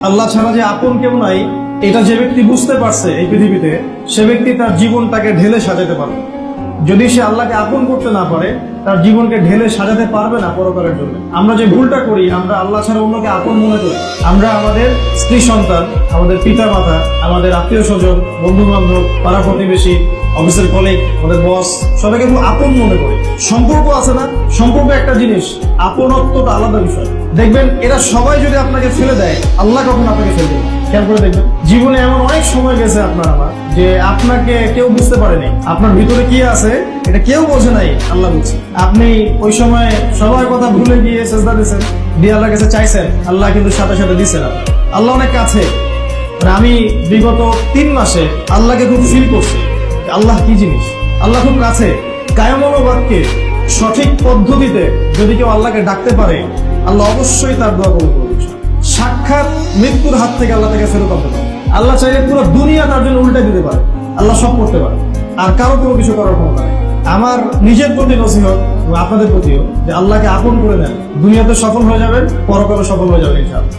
আল্লাহ ছাড়া যে আপন কেউ নাই, এটা যে ব্যক্তি বুঝতে পারছে এই পৃথিবীতে, সে ব্যক্তি তার জীবনটাকে ঢেলে সাজাতে পারবে। যদি সে আল্লাহকে আপন করতে না পারে, তার জীবনকে ঢেলে সাজাতে পারবে না পরকালের জন্য। আমরা যে ভুলটা করি, আমরা আল্লাহ ছাড়া অন্যকে আপন মনে করি। আমরা আমাদের স্ত্রী সন্তান, আমাদের পিতা মাতা আমাদের আত্মীয় স্বজন বন্ধু বান্ধব পাড়া প্রতিবেশী, অফিসের কলিগ আমাদের বস সবাইকে খুব আপন মনে করি। সম্পর্ক আছে না? সম্পর্ক একটা জিনিস, আপনত্বটা আলাদা বিষয়। দেখবেন, এরা সবাই যদি আপনাকে ফেলে দেয়, আল্লাহ কখন আপনাকে ফেলবে না। খেয়াল করে দেখবেন, জীবনে এমন অনেক সময় গেছে আপনার আমার, যে আপনাকে কেউ বুঝতে পারেনি। আপনার ভিতরে কি আছে, এটা কেউ বোঝে নাই, আল্লাহ বুঝছে আপনি ওই সময় সবার কথা ভুলে গিয়ে চেষ্টা দিয়েছেন, দিয়ে আল্লাহর কাছে চাইছেন, আল্লাহ কিন্তু সাথে সাথে দিচ্ছেন আল্লাহ অনেক কাছে। মানে আমি বিগত তিন মাসে আল্লাহকে খুব ফিল করছি আল্লাহ কি জিনিস? আল্লাহ খুব কাছে। কায়মনোবাদকে সঠিক পদ্ধতিতে যদি কেউ আল্লাহকে ডাকতে পারে, আল্লাহ অবশ্যই তার দোয়া কবুল সাক্ষাৎ মৃত্যুর হাত থেকে আল্লাহ তাকে ফেরত আনতে পারে। আল্লাহ চাইলে পুরো দুনিয়া তার জন্য উল্টে দিতে পারে। আল্লাহ সব করতে পারে। আর কারও কেউ কিছু করার ক্ষমতা নেই। আমার নিজের প্রতি নসিহত আপনাদের প্রতিও যে আল্লাহকে আপন করে নেন। দুনিয়াতে সফল হয়ে যাবেন পরকালে সফল হয়ে যাবেন ইনশাআল্লাহ।